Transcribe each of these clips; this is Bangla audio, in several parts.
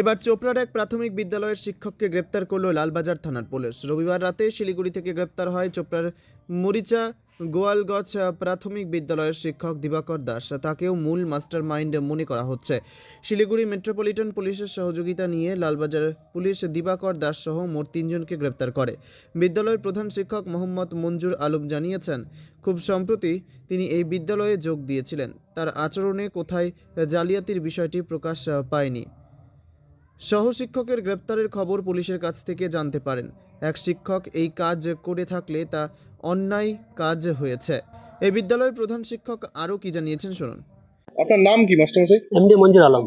এবার চোপড়ার এক প্রাথমিক বিদ্যালয়ের শিক্ষককে গ্রেপ্তার করল লালবাজার থানার পুলিশ। রবিবার রাতে শিলিগুড়ি থেকে গ্রেপ্তার হয় চোপড়ার মরিচা গোয়ালগছ প্রাথমিক বিদ্যালয়ের শিক্ষক দিবাকর দাস। তাকেও মূল মাস্টার মাইন্ড মনে করা হচ্ছে। শিলিগুড়ি মেট্রোপলিটন পুলিশের সহযোগিতা নিয়ে লালবাজার পুলিশ দিবাকর দাস সহ মোট তিনজনকে গ্রেপ্তার করে। বিদ্যালয়ের প্রধান শিক্ষক মোহাম্মদ মঞ্জুর আলম জানিয়েছেন, খুব সম্প্রতি তিনি এই বিদ্যালয়ে যোগ দিয়েছিলেন। তার আচরণে কোথায় জালিয়াতির বিষয়টি প্রকাশ পায়নি। সহশিক্ষকের গ্রেপ্তারের খবর পুলিশের কাছ থেকে জানতে পারেন। এক শিক্ষক এই কাজ করে থাকলে তা অন্যায় কাজ হয়েছে। এই বিদ্যালয়ের প্রধান শিক্ষক আরও কি জানিয়েছেন শুনুন। আপনার নাম কি মাস্টারমশাই? এমডি মঞ্জুর আলম।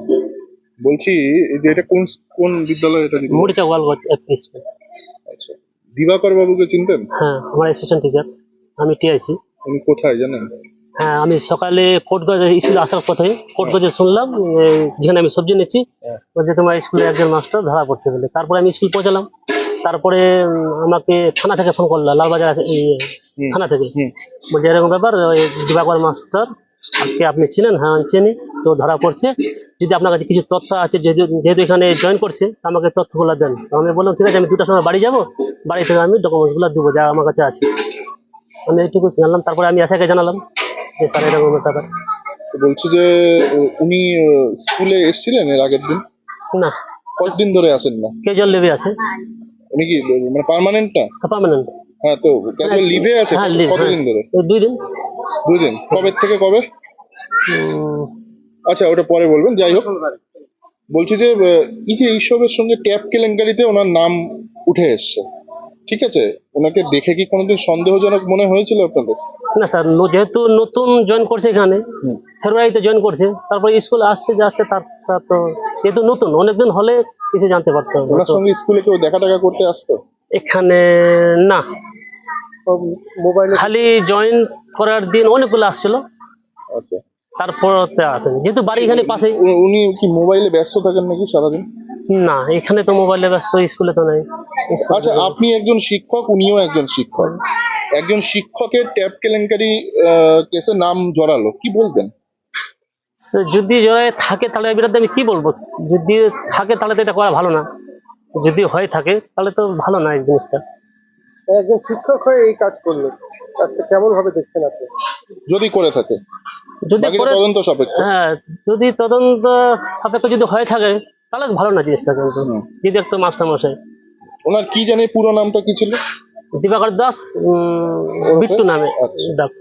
বলছি যে এটা কোন কোন বিদ্যালয় এটা? মরিচা গোয়ালগঞ্জ এফপি স্কুল। আচ্ছা। দিবাকর বাবুকে চিনতেন? হ্যাঁ আমার অ্যাসিস্ট্যান্ট টিচার। আমি টিআইসি উনি কোথায় জানেন? আমি সকালে কোটগঞ্জ স্কুলে আসার পথে কোটগঞ্জে শুনলাম যেখানে আমি সবজি নিচ্ছি হ্যাঁ। বলছে তোমার স্কুলে একজন মাস্টার ধরা পড়ছে বলে তারপরে আমি স্কুল পৌঁছালাম তারপরে আমাকে থানা থেকে ফোন করল লালবাজার হুম। থানা থেকে। বলছে এরকম ব্যাপার ওই দিবাকর মাস্টার আজকে আপনি চিনেন হ্যাঁ আমি চিনি তো ধরা পড়ছে যদি আপনার কাছে কিছু তথ্য আছে যেহেতু যেহেতু এখানে জয়েন করছে আমাকে তথ্যগুলো দেন আমি বললাম ঠিক আছে আমি দুটার সময় বাড়ি যাব বাড়ি থেকে আমি ডকুমেন্টসগুলো দেবো যা আমার কাছে আছে আমি এইটুকু জানলাম তারপরে আমি আশাকে জানালাম যে স্যার এরকম ব্যাপার বলছি যে উনি স্কুলে এসেছিলেন এর আগের দিন? না। কতদিন ধরে আসেন না? ক্যাজুয়াল লিভে আছে? উনি কি মানে পার্মানেন্ট না? পার্মানেন্ট হ্যাঁ তো ক্যাজুয়াল লিভে আছে হ্যাঁ, কতদিন ধরে? দুই দিন। দুই দিন। কবে থেকে কবে? আচ্ছা ওটা পরে বলবেন যাই হোক। বলছি যে এই যে এইসবের সঙ্গে ট্যাপ কেলেঙ্কারিতে ওনার নাম উঠে এসছে। ঠিক আছে? ওনাকে দেখে কি কোনোদিন সন্দেহজনক মনে হয়েছিল আপনাদের? না স্যার যেহেতু নতুন জয়েন করছে এখানে। ফেব্রুয়ারিতে জয়েন করছে তারপরে স্কুল আসছে যাচ্ছে তার তো যেহেতু নতুন অনেকদিন হলে কিছু জানতে পারতো ওনার সঙ্গে স্কুলে কেউ দেখা টাকা করতে আসতো? এখানে না। মোবাইলে খালি জয়েন করার দিন অনেকগুলো আসছিল। আচ্ছা। তারপর আসেন। যেহেতু বাড়ি এখানে পাশে উনি কি মোবাইলে ব্যস্ত থাকেন নাকি সারাদিন? না এখানে তো মোবাইলে ব্যস্ত স্কুলে তো নাই। আচ্ছা আপনি একজন শিক্ষক উনিও একজন শিক্ষক। একজন শিক্ষকের ট্যাপ কেলেঙ্কারি আহ, কেসে নাম জড়ালো কি বলবেন? যদি জয় থাকে তাহলে এর বিরুদ্ধে আমি কি বলব? যদি থাকে তাহলে তো এটা করা ভালো না। যদি হয়ে থাকে তাহলে তো ভালো না এই জিনিসটা। একজন শিক্ষক হয়ে এই কাজ করল কাজটা কেমন ভাবে দেখছেন আপনি? যদি করে থাকে। যদি করে তদন্ত সাপেক্ষ। হ্যাঁ যদি তদন্ত সাপেক্ষ যদি হয়ে থাকে তাহলে ভালো না জিনিসটা কিন্তু। হুম। যদি একটা মাস্টার মশাই ওনার কি জানি পুরো নামটা কি ছিল? দিবাকর দাস বিট্টু নামে। আচ্ছা। ডাক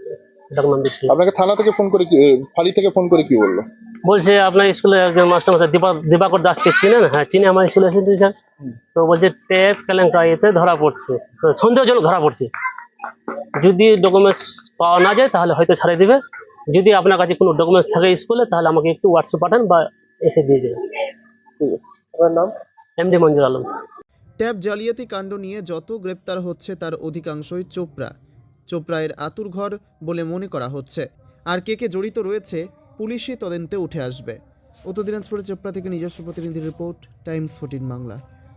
ডাক নাম বিট্টু। আপনাকে থানা থেকে ফোন করে কি ফাঁড়ি থেকে ফোন করে কি বলল? বলছে আপনার স্কুলে একজন মাস্টার মশাই দীপা- দিবাকর দাসকে চিনেন হ্যাঁ চিনে আমার স্কুলে এসে স্যার। তো বলছে টেপ কেলেঙ্কারিতে ধরা পড়ছে। তো সন্দেহজনক ধরা পড়ছে। যদি ডকুমেন্টস পাওয়া না যায় তাহলে হয়তো ছাড়িয়ে দিবে। যদি আপনার কাছে কোনো ডকুমেন্টস থাকে স্কুলে তাহলে আমাকে একটু হোয়াটসঅ্যাপ পাঠান বা এসে দিয়ে যাবেন। আপনার নাম? এমডি মঞ্জুর আলম। ট্যাব জালিয়াতি কাণ্ড নিয়ে যত গ্রেপ্তার হচ্ছে তার অধিকাংশই চোপড়া। চোপড়া এর চোপড়ায়ের আতুরঘর বলে মনে করা হচ্ছে। আর কে কে জড়িত রয়েছে পুলিশি তদন্তে উঠে আসবে। উত্তর দিনাজপুরের চোপড়া থেকে নিজস্ব প্রতিনিধি রিপোর্ট টাইমস ফোর্টিন বাংলা।